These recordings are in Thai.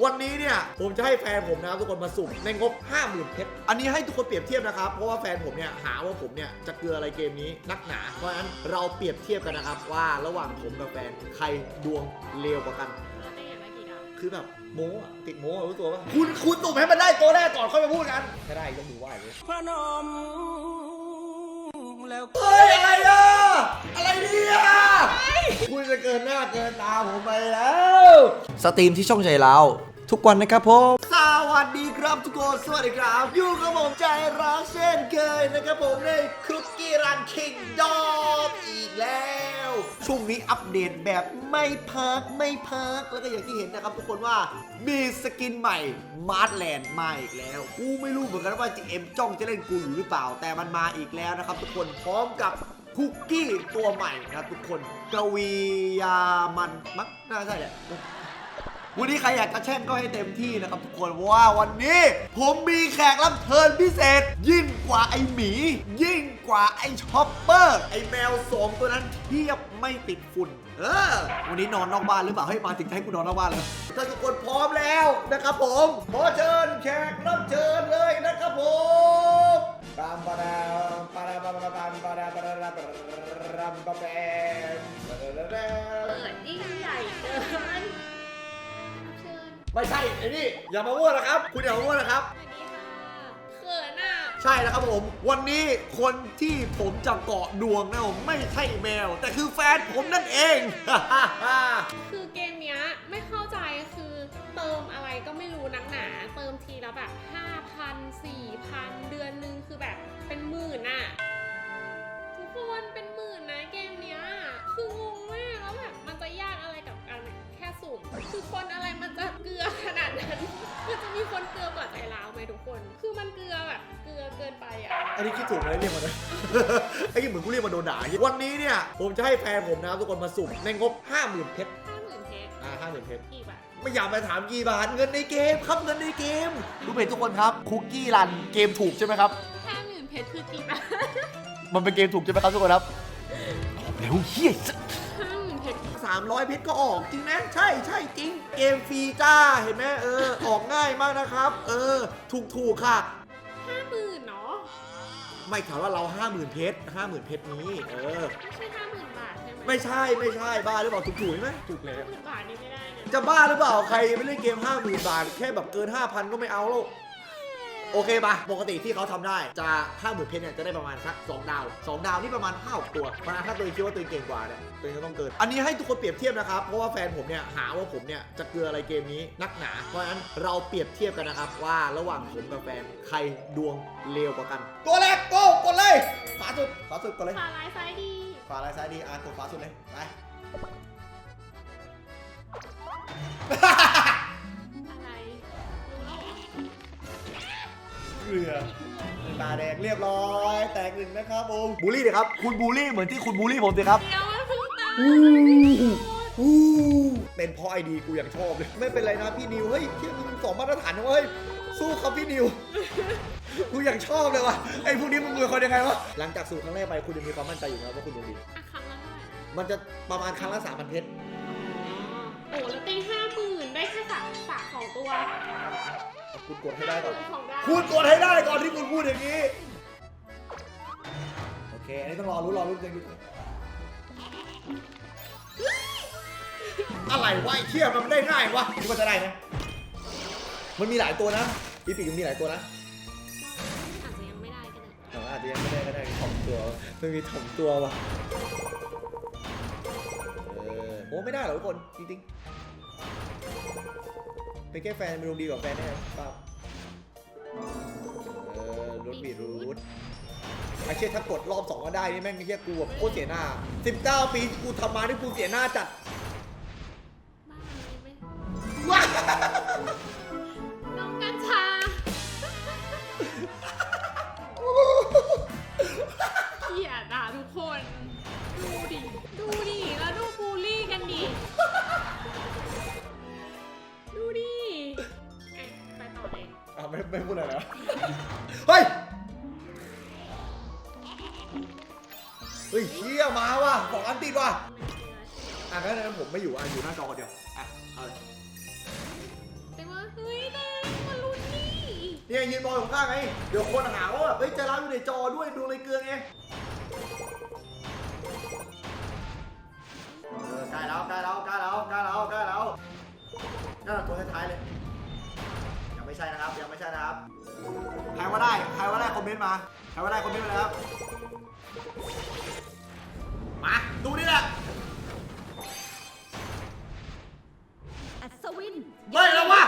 วันนี้เนี่ยผมจะให้แฟนผมนะครับทุกคนมาสุ่มในงบ 50,000เพชรอันนี้ให้ทุกคนเปรียบเทียบนะครับ เพราะว่าแฟนผมเนี่ยหาว่าผมเนี่ยจะเกลืออะไรเกมนี้นักหนา เพราะฉะนั้นเราเปรียบเทียบกันนะครับว่าระหว่างผมกับแฟนใครดวงเลวกว่ากัน เราได้อย่างไรกี่ดาวคือแบบโม้อะติดโม้อะรู้ตัวป่ะคุณคุณสุ่มให้มันได้ตัวแรกก่อนค่อยมาพูดกันถ้าได้ต้องดูว่าอย่างนี้พนมแล้วเฮ้ยอะไรอะอะไรเนี่ย คุณจะเกินหน้าเกินตาผมไปแล้ว สตรีมที่ช่องใจเราทุกวันนะครับผมสวัสดีครับทุกคนสวัสดีครับ อยู่กับผมใจรักเช่นเคยนะครับผมในคุกกี้รันคิงดอมอีกแล้ว ช่วงนี้อัปเดตแบบไม่พักไม่พัก แล้วก็อย่างที่เห็นนะครับทุกคนว่ามีสกินใหม่มาร์ทแลนด์มาอีกแล้ว กูไม่รู้เหมือนกันว่า GM จ้องจะเล่นกูอยู่หรือเปล่า แต่มันมาอีกแล้วนะครับทุกคนพร้อมกับ คุกกี้ตัวใหม่นะครับทุกคนกวียามันมักน่าใช่แหละวันนี้ใครอยากจะแช่งก็ให้เต็มที่นะครับทุกคนเพราะว่าวันนี้ ผมมีแขกรับเชิญพิเศษ ยิ่งกว่าไอหมี ยิ่งกว่าไอช็อปเปอร์ ไอแมวสองตัวนั้นเทียบไม่ติดฝุ่นเออ วันนี้นอนนอกบ้านหรือเปล่าให้มาถึงให้กูนอนนอกบ้านเลยท่านทุกคนพร้อมแล้วนะครับผมขอเชิญแขกรับเชิญเลยนะครับผมปามปาราปาราปาราปามปาราปาราปาราปาราปาราเปิดยิ่งใหญ่เกินไม่ใช่ไอ้นี่อย่ามามั่วนะครับ คุณอย่ามามั่วนะครับ ใช่แล้วครับผม วันนี้คนที่ผมจะเกาะดวงนะผมไม่ใช่แมว แต่คือแฟนผมนั่นเอง คือเกมเนี้ยไม่เข้าใจคือเติมอะไรก็ไม่รู้นักหนาเติมทีละแบบ 5,000 4,000 เดือนนึงคือแบบเป็นหมื่นอะ อะอันนี้คิดถูกไหมเรียกมาเลย ไอ้ที่เหมือนกูเรียกมาโดนด่าวันนี้เนี่ย ผมจะให้แฟนผมนะครับทุกคนมาสุ่มในงบ 50,000เพชรห้าหมื่นเพชรอ่า50,000เพชร กี่บาทไม่อยากมาถามกี่บาทเงินในเกมครับเงินในเกมรู้ไหมทุกคนครับคุกกี้รันเกมถูกใช่ไหมครับ ห้าหมื่นเพชรคือกี่บาทมันเป็นเกมถูกใช่ไหมครับทุกคนครับเร็วเฮียห้าหมื่นเพชรสามร้อยเพชรก็ออกจริงนะใช่ใช่จริง เกมฟรีจ้าเห็นไหมเออ ออกง่ายมากนะครับ เออ ถูกถูกค่ะห้าหมื่นเนาะ ไม่ถามว่าเรา50,000เพชร50,000เพชรนี้เออ ไม่ใช่ห้าหมื่นบาทใช่ไหมไม่ใช่ไม่ใช่บ้าหรือเปล่าถูกถูกไหมถูกแล้ห้าวหมื่นบาทนี่ไม่ได้นะจะบ้าหรือเปล่าใครไม่เล่นเกม50,000บาท แค่แบบเกิน5,000ก็ไม่เอาแล้ว โอเคปะปกติที่เขาทำได้จะ50,000เพชรเนี่ยจะได้ประมาณสัก2ดาว2ดาวนี่ประมาณ5ตัวเพราะฉะนั้นถ้าตัวเองคิดว่าตัวเองเก่งกว่าเนี่ยตัวเองก็ต้องเกิน อันนี้ให้ทุกคนเปรียบเทียบนะครับ เพราะว่าแฟนผมเนี่ยหาว่าผมเนี่ยจะเกลืออะไรเกมนี้นักหนา เพราะฉะนั้นเราเปรียบเทียบกันนะครับว่าระหว่างผมกับแฟนใครดวงเลวกว่ากัน ตัวแรกโก้กดเลยขวาสุดขวาสุดกดเลยขวาลายซ้ายดี ขวาลายซ้ายดีอะกดขวาสุดเลย ไป เรือตาแดงเรียบร้อย แตกหนึ่งนะครับผมบูลลี่เลยครับ คุณบูลลี่เหมือนที่คุณบูลลี่ผมสิครับเดี๋ยวมันเพิ่งตายอู้เป็นเพราะไอดีกูอย่างชอบเลย ไม่เป็นไรนะพี่นิว เฮ้ยเที่ยมึงสองมาตรฐานนะเว้ย สู้ครับพี่นิว กูอย่างชอบเลยว่ะ ไอ้พวกนี้มึงเป็นคนยังไงวะ หลังจากสู่ครั้งแรกไปคุณยังมีความมั่นใจอยู่นะครับว่าคุณดวงดี อะครั้งละเท่าไหร่นะมันจะประมาณครั้งละสามพันเพชรโอ้แล้วเต้ห้าหมื่นได้แค่สามสามสองตัว คุณกดให้ได้ก่อนสองดาวคุณกดให้ได้ก่อนที่คุณพูดอย่างนี้ โอเค อันนี้ต้องรอรู้นรอรู้นยังอยู่อะไรวะไอ้เที่ยมันได้ง่ายวะคิดว่าจะได้ไหมมันมีหลายตัวนะอีพิกมันมีหลายตัวนะอาจจะยังไม่ได้ก็ได้แต่ว่าอาจจะยังไม่ได้ก็ได้ถ่อมตัวไม่มีถ่อมตัววะเออโอ้ไม่ได้หรอกทุกคนจริงๆ เป็นแค่แฟนมันดวงดีกว่าแฟนแน่เปล่าเออรูทบีทรูทไอ้เชี่ยถ้ากดรอบสองก็ได้นี่แม่งไอ้เชี่ยกูแบบโคตรเสียหน้า 19 ปีที่กูทำมาที่กูเสียหน้าจัดบ้าเลยไหมว้า ไม่ไม่พูดอะไรนะเฮ้ย เฮ้ยเชี่ยมาว่ะสองอันติดว่ะไม่เชื่อใช่ไหมอะงั้นงั้นผมไม่อยู่อะอยู่หน้าจอคนเดียวอะเอาเลยเป็นเนี่ยยืนมองอยู่ข้างไง เดี๋ยวคนหาว่าแบบเฮ้ยใจร้าวอยู่ในจอด้วยดูเลยเกลือไงเออใกล้แล้วใกล้แล้วใกล้แล้วใกล้แล้วใกล้แล้วนั่นแหละตัวท้ายๆเลยยัง ไม่ใช่นะครับ ยังไม่ใช่นะครับ ใครว่าได้ ใครว่าได้คอมเมนต์มา ใครว่าได้คอมเมนต์มาเลยครับ มา ดูนี่แหละ อัศวิน เฮ้ยแล้ววะ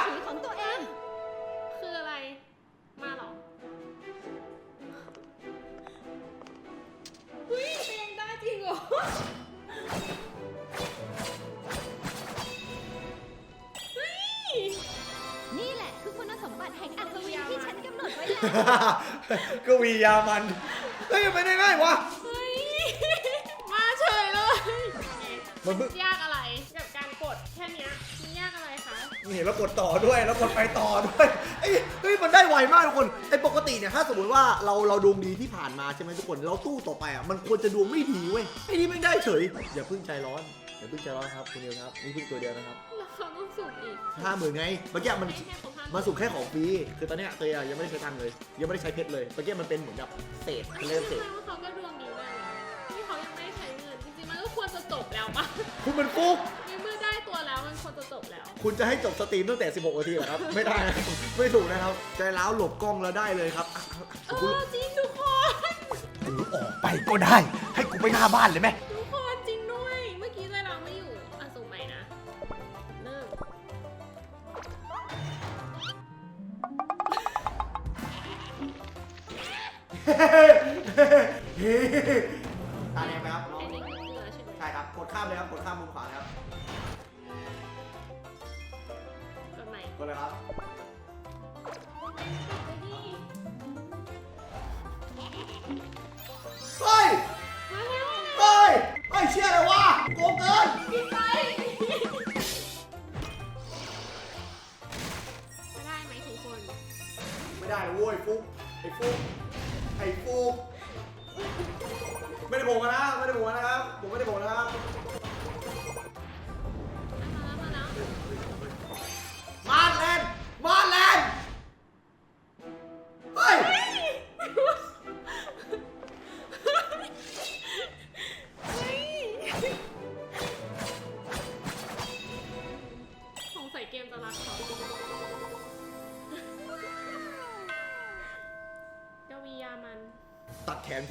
ก็วียามัน เฮ้ยไม่ได้ง่ายวะ เฮ้ย มาเฉยเลยมันเพิ่ง ยากอะไรกับการกดแค่เนี้ยมันยากอะไรคะนี่แล้วกดต่อด้วยแล้วกดไปต่อด้วยเอ้ยเฮ้ยมันได้ไวมากทุกคนไอ้ปกติเนี่ยถ้าสมมติว่าเราเราดวงดีที่ผ่านมาใช่ไหมทุกคนเราตู้ต่อไปอะมันควรจะดวงไม่ดีเว้ยไอ้นี่ไม่ได้เฉยอย่าเพิ่งใจร้อนอย่าเพิ่งใจร้อนครับคุณเดียวครับนี่เพิ่งตัวเดียวนะครับแล้วเขาต้องสุ่มอีกห้าหมื่นไงเมื่อกี้มันให้แค่ครบห้า มาสุ่มแค่ของฟรีคือตอนเนี้ยเตยอะยังไม่ได้ใช้ตังค์เลย ยังไม่ได้ใช้เพชรเลยเมื่อกี้มันเป็นเหมือนกับเศษเขาเรียกว่าเศษแสดงว่าเขาก็ดวงดีมากเลยที่เขายังไม่ได้ใช้เงินจริงๆมันก็ควรจะจบแล้วปะคุณเป็นฟุก ในเมื่อได้ตัวแล้วมันควรจะจบแล้ว คุณจะให้จบสตรีมตั้งแต่ 16นาทีเหรอครับ ไม่ได้นะครับไม่ถูกนะครับ ใจร้าวหลบกล้องแล้วได้เลยครับอะเอคุณอจริงทุกคน กูออกไปก็ได้ ให้กูไปหน้าบ้านเลยไหม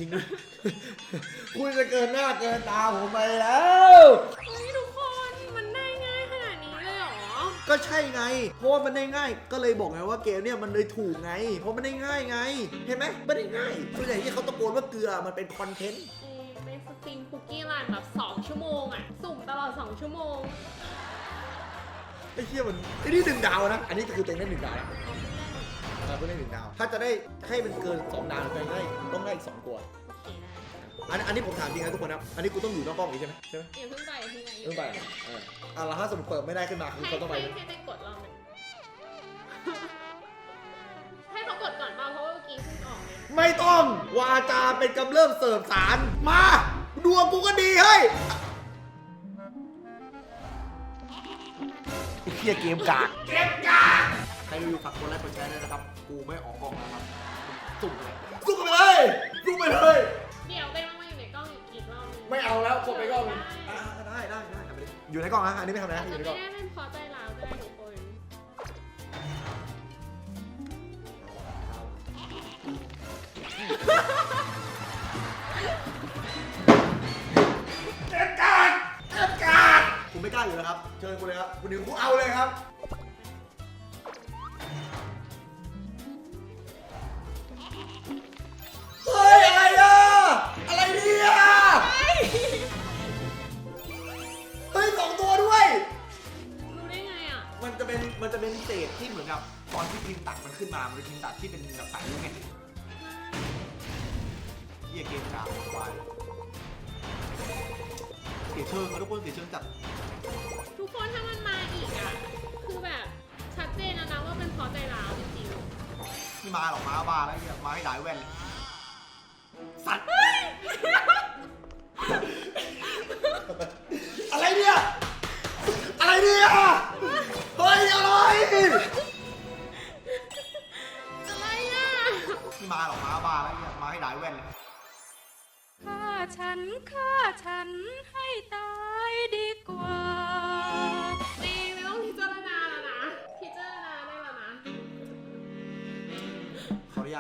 ทิ้งนะคุณจะเกินหน้าเกินตาผมไปแล้ว เฮ้ยทุกคนมันได้ง่ายขนาดนี้เลยเหรอ ก็ใช่ไง เพราะว่ามันได้ง่าย ก็เลยบอกไงว่าเกมเนี่ยมันเลยถูกไง เพราะมันได้ง่ายไง เห็นไหมไม่ได้ง่ายส่วนใหญ่ที่เขาตะโกนว่าเกลือมันเป็นคอนเทนต์เออในสตรีมคุกกี้รันแบบ 2 ชั่วโมงอะ สุ่มตลอด 2 ชั่วโมงไอ้เหี้ยมันไอ้นี่หนึ่งดาวนะ อันนี้คือเต็งได้หนึ่งดาวนะ เอาไปเล่ นเออเพิ่งได้หนึ่งดาว ถ้าจะได้ให้มันเกินสองดาวเต็งได้ต้องได้อีกสองตัว โอเคได้อันอันนี้ผมถามจริงนะทุกคนนะ อันนี้กูต้องอยู่นอกกล้องอีกใช่ไหมใช่ไหมอย่าเพิ่งไปอย่าเพิ่งไปต้องไปเอออะแล้วถ้าสมมติเปิดไม่ได้ขึ้นมาคือให้เขาต้องไปให้ให้ได้กดรอบหนึงให้เขากดก่อนเปล่าเพราะว่าเมื่อกี้เพิ่งออกไงไม่ต้อง วาจาเป็นกำเริ่มเสิร์ฟสาร มาดวงกูก็ดีเฮ้ยไอ้เฮียเกมกากเกมกาก ใครดูฝากกดไลค์กดแชร์ด้วยนะครับ กูไม่ออกกล้องแล้วครับ สุ่มไปเลยสุ่มไปเลยสุ่มไปเลย เดี๋ยวได้มาอยู่ในกล้องอีกรอบหนึงไม่เอาแล้วกดไปกล้องได้อะได้ได้ได้เอาไปดิอยู่ในกล้องนะ อันนี้ไม่ทำอะไรอานะจอจะยู่ในกล้อง ไม่ได้เป็นเพราะใจร้าวก็ได้ทุกคนเกมกากเกมกากคุณไม่กล้าอยู่แล้วครับ เชิญคุณเลยครับคุณดิวคุณเอาเลยครับ มันขึ้นมามันเป็นพิมพ์ตัดที่เป็นแบบสายลูกไงเฮียเกมกาวควายเสียเชิงอะทุกคนเสียเชิงจัดทุกคนถ้ามันมาอีกอะ คือแบบชัดเจนแล้วนะว่าเป็นเพราะใจร้าวจริงไม่มาหรอกมาบ้าแล้วเนี่ยมาให้หลายแว่นเลย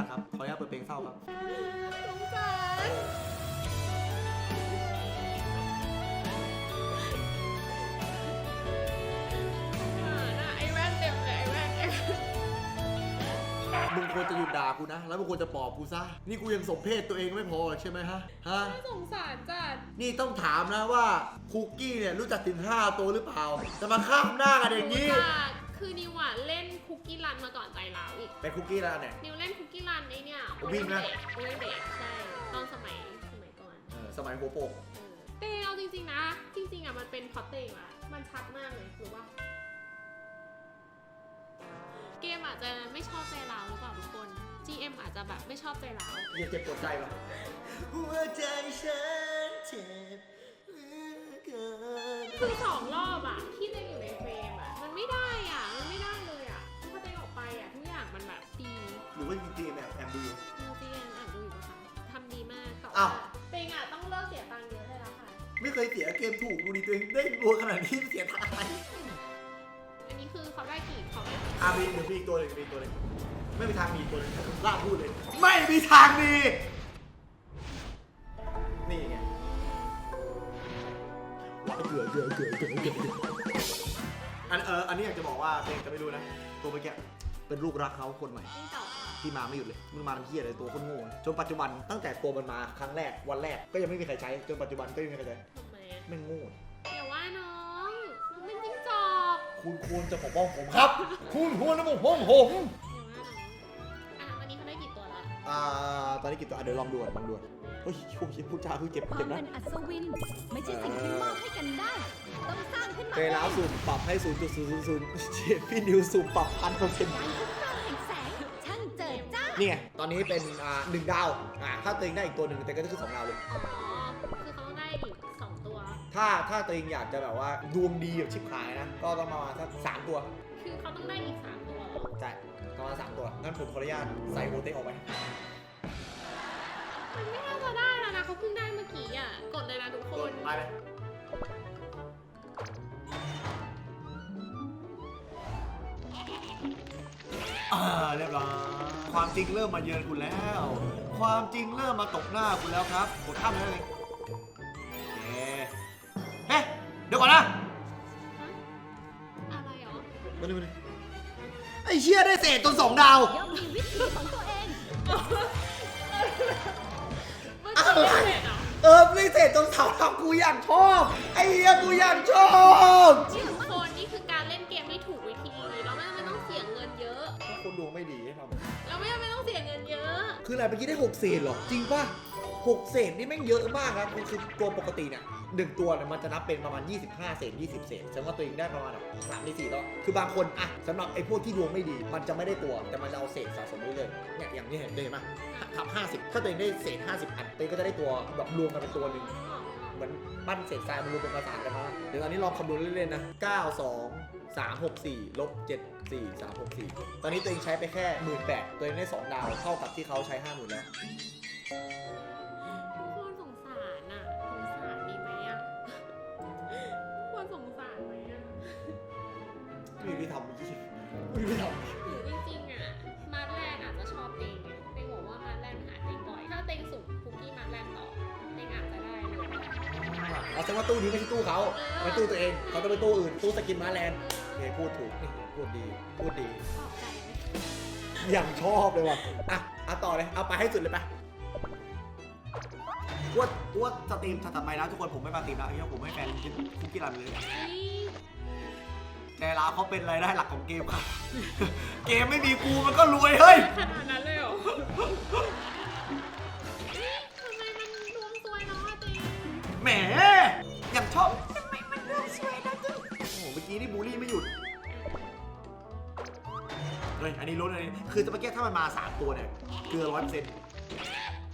าตครับ ขออนุญาตเปิดเพลงเศร้าครับ สงสารอ่าน่ะไอ้แว่นเต็มเลยไอ้แว่นไอ้แว่นมึงควรจะหยุดด่ากูนะ แล้วมึงควรจะปลอบกูซะ นี่กูยังสมเพศตัวเองไม่พอใช่ไหมฮะ ฮะ น่าสงสารจัด นี่ต้องถามนะว่าคุกกี้เนี่ยรู้จักถึง 5 ตัวหรือเปล่า จะมาข้ามหน้ากันอย่างนี้ รู้จัก คือนิวอะเล่นคุกกี้รันมาก่อนใจร้าวอีก เป็นคุกกี้แล้วเนี่ย นิวเล่นคุกกี้รันไอ้เนี่ยวิ่งนะโอเวอร์เบรกใช่ ตอนสมัยสมัยก่อน เออสมัยหัวโปกเออเตเอาจริงๆนะ จริงๆอะมันเป็นเพราะเตงอะมันชัดมากเลยรู้ว่าเกมอาจจะไม่ชอบใจเราหรือเปล่าทุกคน GM อาจจะแบบไม่ชอบใจเรา อย่าเจ็บปวดใจป่ะหัวใจฉันเจ็บเหลือเกิน คือสองรอบอะที่เตงอยู่ในเฟรมอะ มันไม่ได้อะมันไม่ได้เลยอะพอเตงออกไปอะทุกอย่างมันแบบดีหรือว่าจริงๆแบบแอบดูอยู่ จริงๆอ่านดูอยู่นะคะทำดีมากแต่อ้าว่า วเตงอะต้องเลิกเสียตังค์เยอะได้แล้วค่ะ ไม่เคยเสียเกมถูกดูดิตัวเองได้รัวขนาดนี้เสียทางอะไรอันนี้คือเขาได้กี่เขาได้กี่อามีหนึ่งมีอีกตัวหนึ่งมีอีกตัวหนึ่งไม่มีทางมีอีกตัวหนึ่งล่าพูดเลย ไม่มีทางมี ว่าเพลงจะไม่รู้นะ ตัวเมื่อกี้เป็นลูกรักเขาคนใหม่ยิ่งเก่าที่มาไม่หยุดเลยมึงมาทำเฮียอะไรตัวคนโง่นะจนปัจจุบันตั้งแต่ตัวมันมาครั้งแรกวันแรกก็ยังไม่มีใครใช้จนปัจจุบันก็ยังไม่มีใครใช้ทำไมอะแม่งโง่อย่าว่าน้องมันเป็นจิ้งจอกคุณควรจะปกป้องผมครับ คุณควรจะปกป้องผมอย่าว่าน้องอะวันนี้เขาได้กี่ตัวละอ่าตอนนี้กี่ตัวอะเดี๋ยวลองดูก่อนลองดูก่อนเฮ้ยโอ้ยพูดจาคือเจ็บควาเจ็มบนะเป็นอัศวิน ไม่ใช่สิ่งที่มอบให้กันได้ ต้องสร้างขึ้นมา เวลาสุ่มปรับให้ 0.000เชฟพี่นิวสุ่มปรับพันเปอร์เซ็นต์การคุ้มครองแห่งแสงช่างเจิดจ้านี่ไงตอนนี้เป็นอ่าหนึ่งดาวอ่าถ้าตัวเองได้อีกตัวหนึ่งแต่ก็จะขึ้นสองดาวเลย อ๋อคือเขาได้อีกสองตัว ถ้าถ้าตัวเองอยากจะแบบว่าดวงดีแบบชิบหายนะ ก็ต้องประมาณสักสามตัวคือเขาต้องได้อีกสามตัวเหรอใช่ประมาณสามตัวงั้นผมขออนุญาตใส่โบเต้ออกไป มันไม่น่าจะได้แล้วนะเขาเพิ่งได้เมื่อกี้อะ กดเลยนะทุกคน ไปเลย อ่าเรียบร้อยความจริงเริ่มมาเยือนคุณแล้ว ความจริงเริ่มมาตกหน้าคุณแล้วครับกดข้ามเลยเฮ้เฮ้เดี๋ยวก่อนนะฮะอะไรเหรอมาดูมาดูไอ้เชี่ยได้เศษจนสองดาว ย่อมมีวิธีของตัวเองมันคือเด็ดเหรอเออได้เศษจนสองดาวกูอยากชอบ ไอ้เหี้ยกูอยากชอบนี่ทุกคนนี่ คืออะไรเมื่อกี้ได้หกเศษเหรอ จริงป่ะหกเศษนี่แม่งเยอะมากครับคือคือตัวปกติเนี่ยหนึ่งตัวเนี่ยมันจะนับเป็นประมาณ 25 เศษ 20 เศษแสดงว่าตัวเองได้ประมาณแบบสามในสี่แล้วคือบางคนอะสำหรับไอ้พวกที่ดวงไม่ดี มันจะไม่ได้ตัวแต่มันจะเอาเศษสะสมเรื่อยๆเนี่ยอย่างนี้เห็นเห็นไหมทำห้าสิบถ้าตัวเองได้เศษ 50 อันตัวเองก็จะได้ตัวแบบรวมกันเป็นตัวหนึ่งเหมือนปั้นเศษทรายมันรวมเป็นประสานกันมาเดี๋ยวตอนนี้ลองคำนวณเล่นๆนะ 9 2 3 6 4ลบ7 4 3 6 4 ตอนนี้ตัวเองใช้ไปแค่หมื่นแปดตัวเองได้ 2 ดาวเท่ากับที่เขาใช้ 5 0,000 แล้ว ทุกคนสงสารอะ สงสารดีไหมอะควรสงสารไหมอะไม่มีที่ทำไม่มีที่ทหรือจริงๆอะ มาร์แลนด์อาจจะชอบเต็งไงเต็งบอกว่ามาร์แลนด์หาเต็งบ่อย ถ้าเต็งสุ่มคุกกี้มาร์แลนด์ต่อเต็งอาจจะได้นะำเอาแสดงว่าตู้นี้ไม่ใช่ตู้เขาไม่ตู้ตัวเอง เขาต้องเป็นตู้อื่น ตู้สกินมาแลนด์โอเคพูดถูกนี่ พูดดีพูดดี ขอบใจไหมอย่างชอบเลยว่ะ อะเอาต่อเลย เอาไปให้สุดเลยไปกวดกวดสตรีมถัดไปนะทุกคนผมไม่มาสตรีมแล้วไอ้เหี้ยผมไม่แฟนคุกกี้รันเลยเฮ้ยแต่ลาเขาเป็นรายได้หลักของเกมครับ เกมไม่มีกูมันก็รวยเฮ้ย ขนาดนั้นเลยเหรอเฮ้ยทำไมมันดวงซวยเนาะตัวเองแหมอย่างชอบทำไมมันเรื่องสวยนะจ๊ะโอ้โหเมื่อกี้นี่บูลลี่ไม่หยุด เฮ้ยอันนี้ลดเลยคือเมื่อกี้ถ้ามันมา3ตัวเนี่ยเกลือร้อยเปอร์เซ็นต์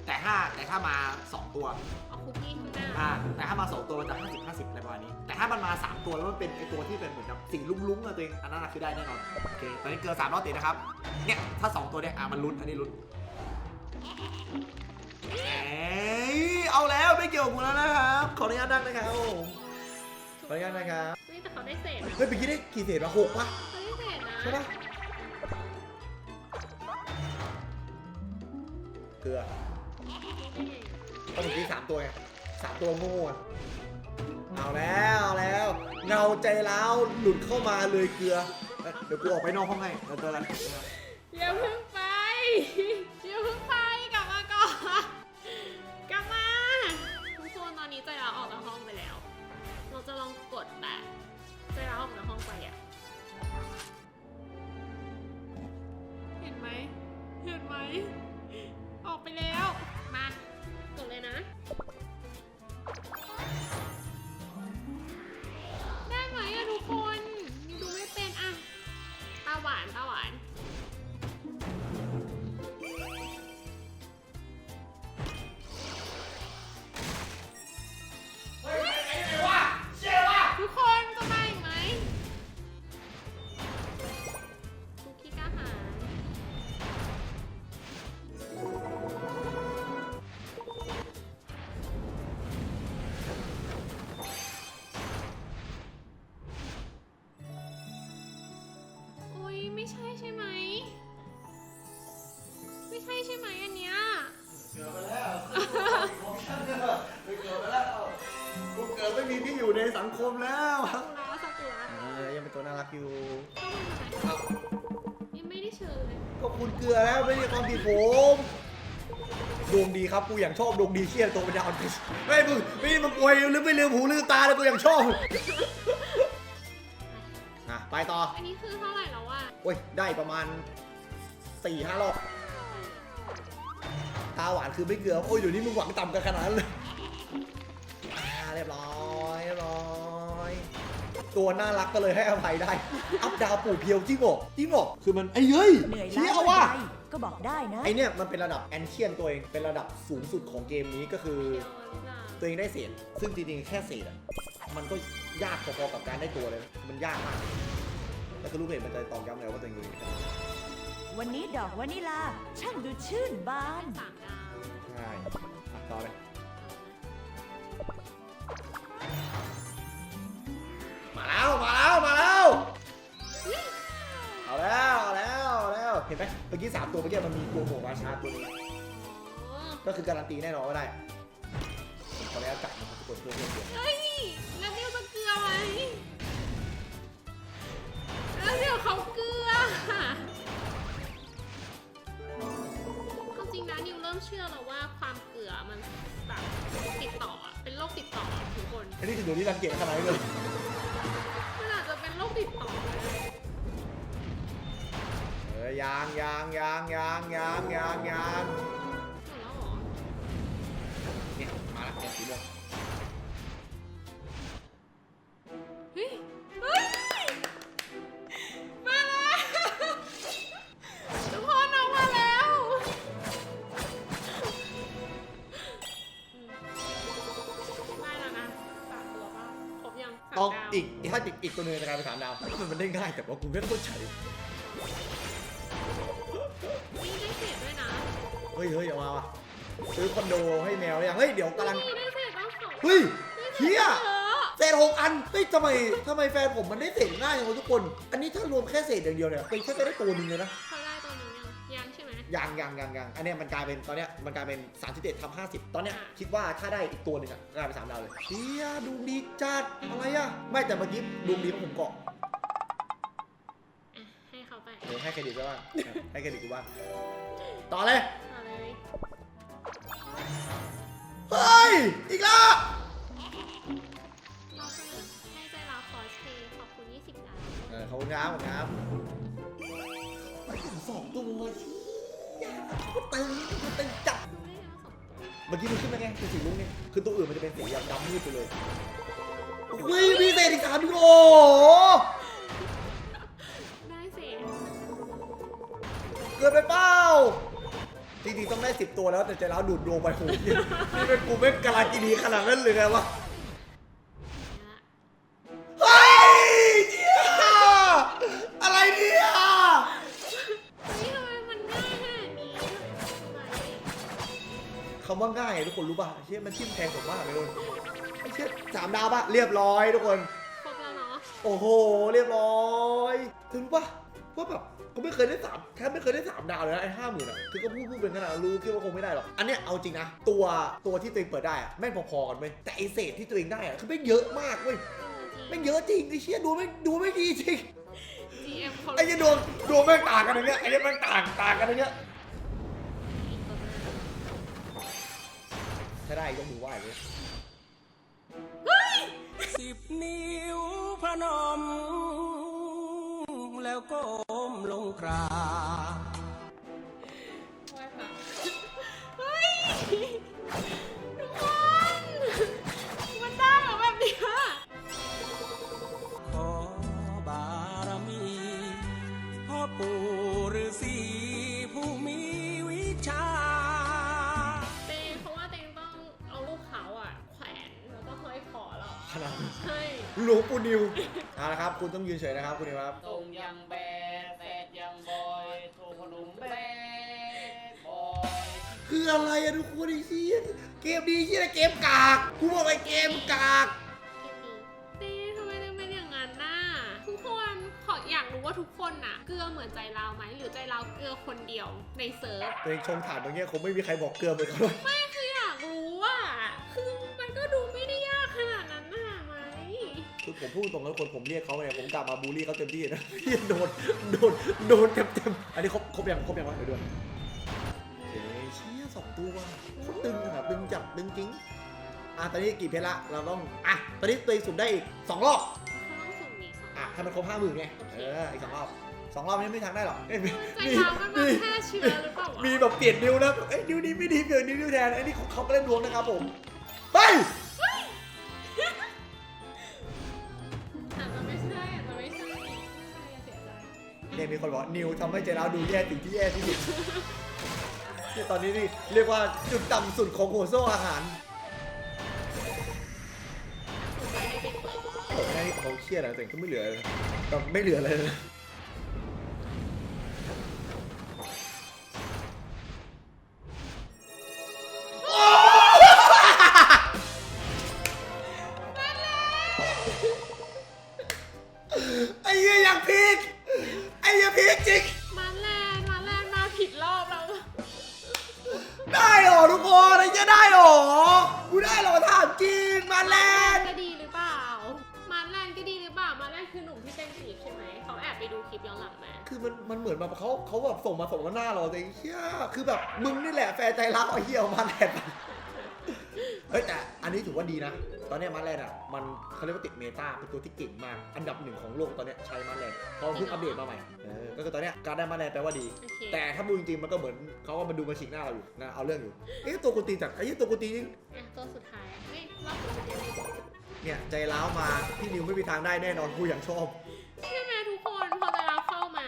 แต่ถ้าแต่ถ้ามา2ตัวเอาคุกกี้ข้างหน้าอ่าแต่ถ้ามา2ตัวมันจะ50 50อะไรประมาณนี้ แต่ถ้ามันมา3ตัวแล้วมันเป็นไอตัวที่เป็นเหมือนกับสีลุ้งๆอะตัวเองอันนั้นอะคือได้แน่นอนโอเคตอนนี้เกลือ3รอบติดนะครับเนี่ยถ้า2ตัวเนี่ยอะมันลุ้นอันนี้ลุ้นเอ้ยเอาแล้วไม่เกี่ยวกับกูแล้วนะครับขออนุญาตนั่งนะครับผมขออนุญาตนะครับนี่แต่เขาได้เศษนะเฮ้ยเมื่อกี้ได้กี่เศษมาหกปะเขาได้เศษนะใช่ปะ ลือต้องมีสามตัวไงสามตัวง่อะเอาแล้วเอาแล้วเงาใจร้าวหลุดเข้ามาเลยเกลือเอ้ยเดี๋ยวกูออกไปนอกห้องให้แล้วเจอกันอย่าเพิ่งไป อย่าเพิ่งไปกลับมาก่อน กลับมาทุกคนตอนนี้ใจเราออกจากห้องไปแล้ว เราจะลองกดแบบใจเราออกจากห้องไปอะ เห็นไหม เห็นไหม ไปแล้ว มา กดเลยนะ กูอย่างชอบดวงดีเชี่ยตัวปัญญาอ่อนไม่มึงไม่มึงอวยหรือไม่ลืมหูลืมตาเลยกูอย่างชอบอะไปต่อ อันนี้คือเท่าไหร่แล้ววะโอ้ย ได้ประมาณสี่ห้ารอบตาหวานคือไม่เกลือ โอ้ยเดี๋ยวนี้มึงหวังต่ำกันขนาดนั้นเลยอ่าเรียบร้อยเรียบร้อย ตัวน่ารักก็เลยให้อภัยได้ อัพดาวปู่เพียวจริงเหรอจริงเหรอคือมันไอ้เฮ้ยเหนื่อยเชี่ล้ายว่ะใดก็บอกได้นะ ไอเนี่ยมันเป็นระดับแอนเชียนตัวเองเป็นระดับสูงสุดของเกมนี้ก็คือเดี๋ยวหรือเปล่าตัวเองได้เศษ ซึ่งจริงๆแค่เศษอะมันก็ยากพอๆกับการได้ตัวเลยนะมันยากมากแล้วก็รู้เห็นมันจะตอกย้ำเลยว่าตัวเองอยู่วันนี้ดอกวานิลา ช่างดูชื่นบานสามดาวใช่อะต่อเลย มาแล้ว มาแล้ว มาแล้ว เอาแล้ว เอาแล้ว เอาแล้ว เห็นไหมเมื่อกี้สามตัวเมื่อกี้มันมีตัวโหมราชาตัวนี้อ๋อก็คือการันตีแน่นอนว่าได้ขอแล้วจับนะครับทุกคนเพื่อนเพื่อนเพื่อนเฮ้ยแล้วเดี๋ยวจะเกลือไหมแล้วเดี๋ยวเขาเกลือเอาจริงนะนิวเริ่มเชื่อแล้วว่าความเกลือมันแบบติดต่ออะเป็นโรคติดต่ออะทุกคน อันนี้คือเดี๋ยวนี้รังเกียจขนาดนี้เลย โรคติดต่อเออยางยางยางยางยางยางยางหมดแล้วเหรอเนี่ยมาแล้วเนี่ยสีม่วงเฮ้ยเฮ้ยมาแล้วทุกคนออกมาแล้วได้แล้วนะสามตัวป่ะครบยังสามต้องดาว อีก ถ้าอีกอีกตัวหนึงจะกลายเป็นสามดาวมันมันได้ง่ายแต่ว่ากูไม่เข้าใจนี่ได้เศษด้วยนะเฮ้ยเฮ้ยอย่ามาว่ะซื้อคอนโดให้แมวหรือยังเฮ้ยเดี๋ยวกำลังนี่ได้เศษต้องสองเฮ้ยเฮียเยอะเศษหกอันเฮ้ยทำไมทำไมแฟนผมมันได้เศษง่ายอย่างวะทุกคน อันนี้ถ้ารวมแค่เศษอย่างเดียวเนี่ยเป็นแค่จะได้ตัวหนึงเลยนะเขาได้ตัวนี้ยัง ยังใช่ไหมยังยังยังยังอันเนี้ยมันกลายเป็นตอนเนี้ยมันกลายเป็น37ทับ50 ตอนเนี้ยอะ3คิดว่าถ้าได้อีกตัวหนึ่งอะกลายเป็นสามดาวเลยเฮียดูดีจัดอะไรอะไม่แต่เมื่อกี้ดูดีเพราะผมเกาะอะให้เขาไปเดี๋ยวให้เครดิตด้วยว่าให้เครดิตกูบ้างต่อเลยเอาเลยเฮ้ยอีกแล้วเราเสนอให้ใจเราคอสเพย์ขอบคุณ 20ดาวเออขอบคุณครับขอบคุณครับสองตัว ก็ตึงก็ตึงจับดูได้แล้วสองตัวเมื่อกี้มันขึ้นมาไงเป็นสีลุ้งเนี่ยคือตัวอื่นมันจะเป็นสีดำมืดไปเลยเฮ้ยมีเศษอีกสามอีกโอ้โหได้เศษเกินไปเปล่าจริงๆต้องได้สิบตัวแล้วแต่ใจร้าวดูดดวงไปโหนี่นี่เป็นกูไม่กาลากินีขนาดนั้นเลยไงวะ ง่ายทุกคนรู้ป่ะเชี่ยมันทิ่มแทงผมมากเลยทุกคนไอ้เชี่ยสามดาวปะเรียบร้อยทุกคน ครบแล้วเนาะโอ้โห เรียบร้อยถึงปะว่าแบบกูไม่เคยได้สามแทบไม่เคยได้สามดาวเลยนะไอ้ห้าหมื่นอะคือก็พูดพูดเป็นขนาดรู้คิดว่าคงไม่ได้หรอกอันเนี้ยเอาจริงนะตัวตัวที่ตัวเองเปิดได้อะแม่งพอๆกันเว้ยแต่ไอเศษที่ตัวเองได้อะคือแม่งเยอะมากเว้ยแม่งเยอะจริงไอ้เชี่ยดูไม่ดูไม่ดีจริงจริง GM เขาไอ้เชี่ยดวงดวงแม่งต่างกันอย่างเงี้ยไอ้เชี่ยแม่งต่างต่างกันอย่างเงี้ย ถ้าได้ยกมือไหว้เลยสิบนิ้วพนม แล้วก้มลงกราบ หลวงปู่นิวเอาละครับ คุณต้องยืนเฉยนะครับ คุณนิวครับ ส่งยังแบดแฟดยังบอยส่งขนมแบดบอยคืออะไรอะทุกคนไอ้เชี่ยเกมดีเชี่ยเกมกากกูบอกเลยเกมกากเต้ทำไมเต้เป็นอย่างนั้นน่ะทุกคนขออยากรู้ว่าทุกคนน่ะ เกลือเหมือนใจเราไหมหรือใจเราเกลือคนเดียวในเซิร์ฟตัวเองชมถามอย่างเงี้ยคงไม่มีใครบอกเกลือเหมือนเขาเลยไม่ ผมพูดตรงแล้วคนผมเรียกเขาเนี่ยผมกลับมาบูลลี่เขาเต็มที่นะเหี้ยโดนโดนโดนเต็มเต็มๆอันนี้ครบครบยังครบยังวะเดี๋ยวด้วยเฮ้ยเชี่ยสองตัวโคตรตึงอะตึงจับตึงจริงอะตอนนี้กี่เพชรละเราต้องอะตอนนี้ตัวเองสุ่มได้อีกสองรอบเขาต้องสุ่มอีกสองอะให้มันครบห้าหมื่นไงเอออีกสองรอบสองรอบนี้ไม่ทางได้หรอกเอ้ยมีใจเรามันมาแค่เชื้อหรือเปล่าวะมีแบบเปลี่ยนนิ้วนะเอ้ยนิ้วนี้ไม่ดีเปลี่ยนนิ้วนิ้วแทนไอ้นี่เขาเขาก็เล่นดวงนะครับผม นี่ยมีคนบอกนิวทำให้ใจร้าวดูแย่ถึงที่แย่ที่สุดที่ตอนนี้นี่เรียกว่าจุดต่ำสุดของหัวโซ่อาหารผมแค่นี้เขาเครียดนะแต่ก็ไม่เหลือเลยแบบไม่เหลืออะไรเลย มาแลนด์อะมันเขาเรียกว่าติดเมตาเป็นตัวที่เก่งมาก อันดับหนึ่งของโลกตอนเนี้ยใช้มาแลนด์เขาเพิ่งอัปเดตมาใหม่เออก็คือตอนเนี้ยการได้มาแลนด์แปลว่าดี โอเค แต่ถ้าพูดจริงๆมันก็เหมือนเขาก็มาดูมาฉีกหน้าเราอยู่นะเอาเรื่องอยู่เอ๊ะตัวกูตีจากไอ้ยี่ตัวกูตีจริงอะตัวสุดท้ายไม่รอบสุดท้ายเนี่ยใจร้าวมาพี่นิวไม่มีทางได้แน่นอนกูอย่างชอบใช่ไหมทุกคนพอเวลาเข้ามา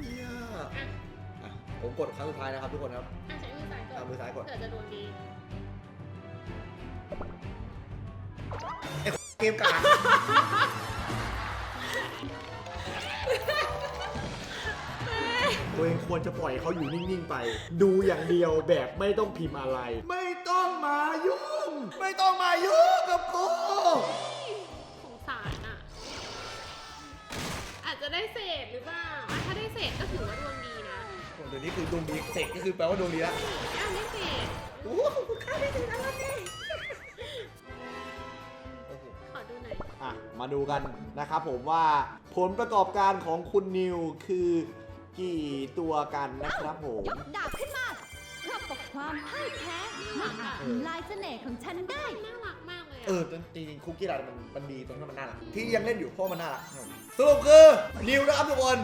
เนี่ยอะอะผมกดครั้งสุดท้ายนะครับทุกคนครับอะใช้มือซ้ายก่อนเอามือซ้ายก่อนเผื่อจะโดนดี เกมกลางตัวเองควรจะปล่อยเขาอยู่นิ่ง ๆ ไป ดูอย่างเดียวแบบไม่ต้องพิมพ์อะไร ไม่ต้องมายุ่ง ไม่ต้องมายุ่งกับกู สงสารอะ อาจจะได้เศษหรือเปล่าอะถ้าได้เศษก็ถือว่าดวงดีนะเดี๋ยวนี้คือดวงดีเสกก็คือแปลว่าดวงดีแล้วอะได้เศษ โอ้โหขอบคุณค่าได้ถึงแล้วนี่ อยอะ มาดูกันนะครับผมว่าผลประกอบการของคุณนิวคือกี่ตัวกันนะครับผม ยกดาบขึ้นมาเพื่อปกความพ่ายแพ้มาอาจทำลายเสน่ห์ของฉันได้ น่ารักมากเลยเออะอจริงๆคุกกี้รันมันมันดีตรงที่มันน่ารักที่ยังเล่นอยู่เพราะมันน่ารักครับสรุปคือนิวนะครับทุกคน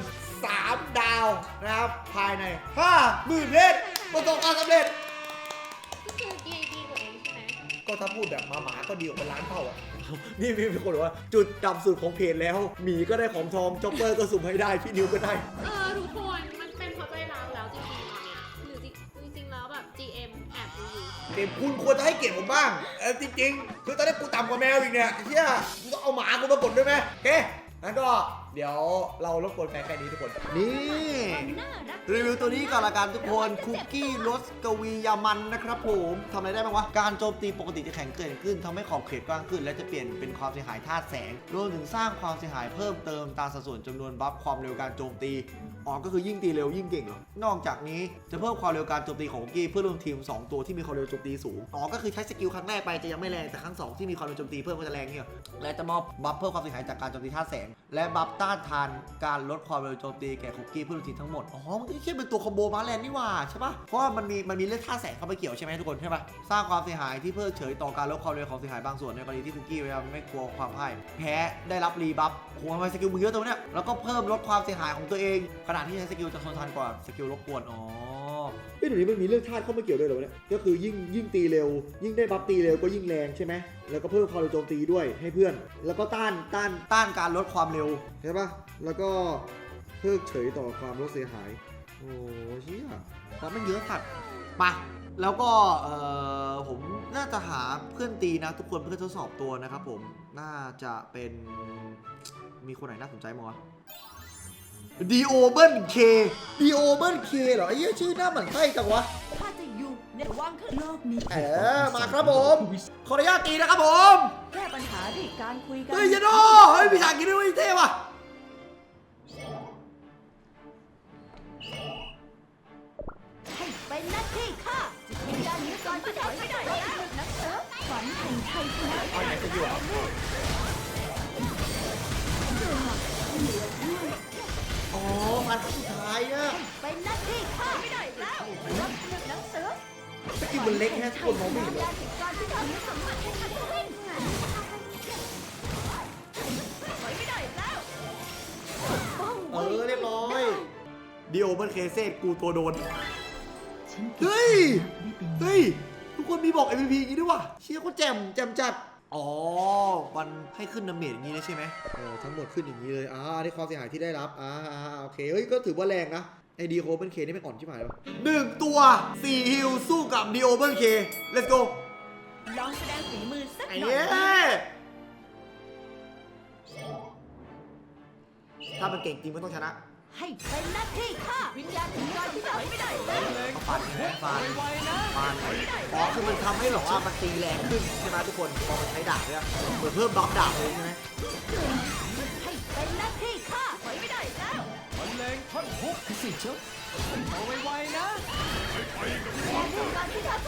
สามดาวนะครับภายในห้าหมื่นเพชรประสบความสำเร็จ ก็คือดีดีกว่าเองใช่ไหมก็ถ้าพูดแบบหมาหมาก็ดีกว่าเป็นล้านเท่าอะ นี่มีคนบอกว่าจุดต่ำสุดของเพจแล้วหมีก็ได้ของทองจ็อกเกอร์ก็สุ่มให้ได้พี่นิวก็ได้เออทุกคนมันเป็นเพราะใจเราแล้วจริงๆตอนเนี้ยหรือจริงๆแล้วแบบ GM แอบดูอยู่เกมคุณควรจะให้เกียรติผมบ้างเออจริงๆคือตอนนี้กูต่ำกว่าแมวอีกเนี่ยไอ้เฮียมึงต้องเอาหมากูมากดด้วยไหมโอเคงั้นก็ เดี๋ยวเรารบกวนแฟนแค่นี้ทุกคน นี่ความน่ารักรีวิวตัวนี้ก่อนละกันทุกคนคุกกี้รสกวียามันนะครับผมทำอะไรได้บ้างวะการโจมตีปกติจะแข็งเกินขึ้นทำให้ขอบเขตกว้างขึ้น และจะเปลี่ยนเป็นความเสียหายธาตุแสงรวมถึงสร้างความเสียหายเพิ่มเติมตามสัดส่วนจำนวนบัฟความเร็วการโจมตีอ๋อ ก็คือยิ่งตีเร็วยิ่งเก่งเหรอ นอกจากนี้จะเพิ่มความเร็วการโจมตีของกี้เพื่อรวมทีม 2 ตัวที่มีความเร็วโจมตีสูง อ๋อ ก็คือใช้สกิลครั้งแรกไปจะยังไม่แรงแต่ครั้งสองที่มีความเร็วโจมตีเพิ่มก็จะแรงเนี่ยและจะมอบบัฟเพิ่มความเสียหายจากการโจมตีธาแสง และบัฟต้านทานการลดความเร็วโจมตีแก่คุกกี้เพื่อรวมทีมทั้งหมด อ๋อ มันก็แค่เป็นตัวคอมโบมาแลนนี่หว่าใช่ปะเพราะว่ามันมีมันมีเลือดธาแสงเข้าไปเกี่ยวใช่ไหมทุกคนใช่ปะสร้างความเสียหายที่เพิกเฉยต่อการลดความเร็วของเสียหายบางส่วนในกรณีที่คุกกี้พยายามไม่กลัวความพ่ายแพ้ได้รับรีบัฟโอ้โหทำไมสกิลมึงเยอะตัวเนี้ยแล้วก็เพิ่มลดความเสียหายของตัวเองขณะที่ใช้สกิลจะทนทานกว่าสกิลรบกวนอ๋อเฮ้ยเดี๋ยวนี้มันมีเรื่องธาตุเข้ามาเกี่ยวด้วยเหรอเนี่ย ก็คือยิ่งยิ่งตีเร็ว ยิ่งได้บัฟตีเร็วก็ยิ่งแรงใช่ไหม แล้วก็เพิ่มความเร็วโจมตีด้วยให้เพื่อน แล้วก็ต้านต้านต้านการลดความเร็วใช่ปะแล้วก็เพิกเฉยต่อความลดเสียหาย โอ้เชี่ยความมันเยอะสัตว์ปะแล้วก็เอ่อผมน่าจะหาเพื่อนตีนะ ทุกคนเพื่อทดสอบตัวนะครับผมน่าจะเป็นมีคนไหนน่าสนใจมั้งวะ ดีโอเบิลเคดีโอเบิลเคเหรอไอ้เหี้ยชื่อหน้าเหมือนไส้จังวะถ้าจะอยู่ในวังขึ้นโลกนี้ เออ มาครับผม ขออนุญาตตีนะครับผมแก้ปัญหาด้วยการคุยกัเฮ้ยยาโดเฮ้ยพี่ชากินด้วยเท่ว่ะให้เป็นหน้าที่ข้าจิตวิญญาณนี้ก่อนที่จะไม่ได้แล้วนักเสือฝันแห่งชัยชนะ เอาไหนจะอยู่อะอ๋ อฟันสุดท้ายอะเป็นหน้าที่ข้าไม่ได้แล้วรับหนึ่งหนังเสือสกิลมันเล็กแค่ทุกคนมองไม่เห็นหรอกก่อนที่จะมีสมบัติให้ข้าวิ่งไม่ได้แล้วเออเรียบร้อยดีโอมันเคเซตกูตัวโดนเฮ้ยเฮ้ย ทุกคนมีบอก MVP อย่างนี้ด้วยว่ะเชี่ยโคตรแจ่มแจ่มจัด อ๋อ มันให้ขึ้นดาเมจอย่างนี้เลยใช่ไหมเออทั้งหมดขึ้นอย่างนี้เลย อ่านี่ความเสียหายที่ได้รับอ่าอ่าโอเค เฮ้ย ก็ถือว่าแรงนะ ไอดีโอเบิลเคนี่ไม่อ่อนชิบหายวะหนึ่งตัวสี่ฮิลสู้กับดีโอเบิลเค let's go ลองแสดงฝีมือสักไอ้หน่อยเย้ถ้ามันเก่งจริงมันต้องชนะ ให้เป็นหน้าที่ข้าวิญญาณถึงก่อนที่จะไม่ได้แล้วฟาดใช่ไหมฟาดฟาดอ๋อคือมันทำให้แบบว่ามันตีแรงขึ้นใช่ไหมทุกคนพอมันใช้ดาบเนี่ยเหมือนเพิ่มบัฟดาบเลยใช่ไหมให้เป็นหน้าที่ข้าถอยไม่ได้แล้ว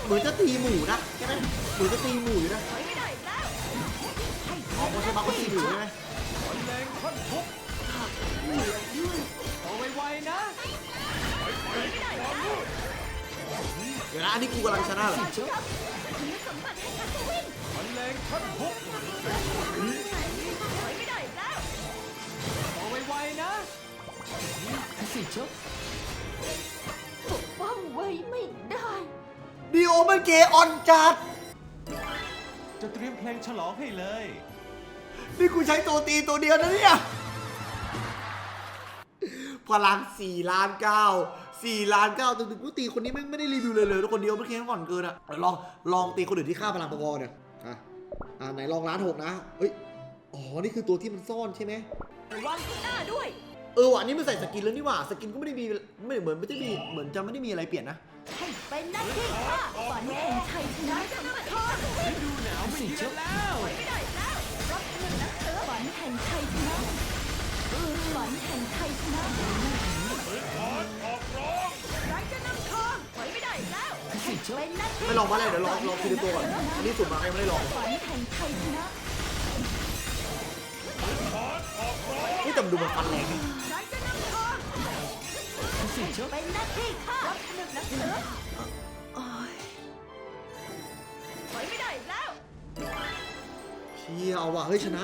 เหมือนจะตีหมูนะใช่ไหมเหมือนจะตีหมูอยู่นะถอยไม่ได้แล้วอ๋อเพราะใช่บัฟก็ตีหมูใช่ไหม เดี๋ยวนะอันนี้กูกำลังชนะเหรอมีสมบัติให้ข้าวิ่งถอยไม่ได้แล้วปกป้องไว้ไม่ได้ดีโอมันเกย์ออนจัด จะเตรียมเพลงฉลองให้เลย นี่กูใช้ตัวตีตัวเดียวนะเนี่ย พลัง4ล้าน9 4ล้าน9ตึงๆกูตีคนนี้ไม่ไม่ได้รีวิวเลยเลยทุกคนเดียวมันแค่ก่อนเกินอะลองลองตีคนอื่นที่ค่าพลังพอๆเนี่ยอะอ่าไหนลองล้านหกนะเอ้ยอ๋อนี่คือตัวที่มันซ่อนใช่ไหมระวังข้างหน้าด้วย เออว่ะอันนี้มันใส่สกินแล้วนี่หว่าสกินก็ไม่ได้มีไม่เหมือนไม่ได้มีเหมือนจะไม่ได้มีอะไรเปลี่ยนนะให้เป็นหน้าที่ข้าฝันแห่งชัยชนะสมบัติข้าดูหนาวไม่เย็นแล้วไม่ได้แล้วรับหนึ่งนักเสือฝันแห่งชัยชนะ ฝันแห่งชัยชนะไรจะนำทองถอยไม่ได้แล้วเป็นหน้าที่ไม่ลองมาเลยเดี๋ยวลองลองทีละตัวก่อนอันนี้สุ่มมายังไม่ได้ลองฝันแห่งชัยชนะนี่แต่มันดูมันฟันแรงนี่ไรจะนำทองเป็นหน้าที่ข้ารับหนึ่งนักเสือถอยไม่ได้แล้ว เชี่ยเอาว่ะเฮ้ยชนะ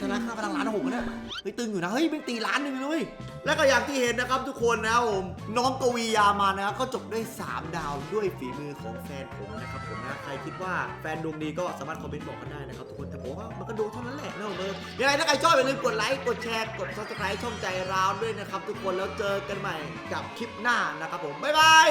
ชนะค่าพลังล้านหกนะเฮ้ยตึงอยู่นะเฮ้ยเป็นตีล้านหนึ่งเลยและก็อย่างที่เห็นนะครับทุกคนนะครับผมน้องกวียามานะครับก็จบด้วย 3 ดาวด้วยฝีมือของแฟนผมนะครับผมนะใครคิดว่าแฟนดวงดีก็สามารถคอมเมนต์บอกกันได้นะครับทุกคนแต่ผมว่ามันก็ดูเท่านั้นแหละนะผมเออยังไงถ้าใครชอบอย่าลืมกดไลค์กดแชร์กด subscribe ช่องใจราวด้วยนะครับทุกคนแล้วเจอกันใหม่กับคลิปหน้านะครับผมบ๊ายบาย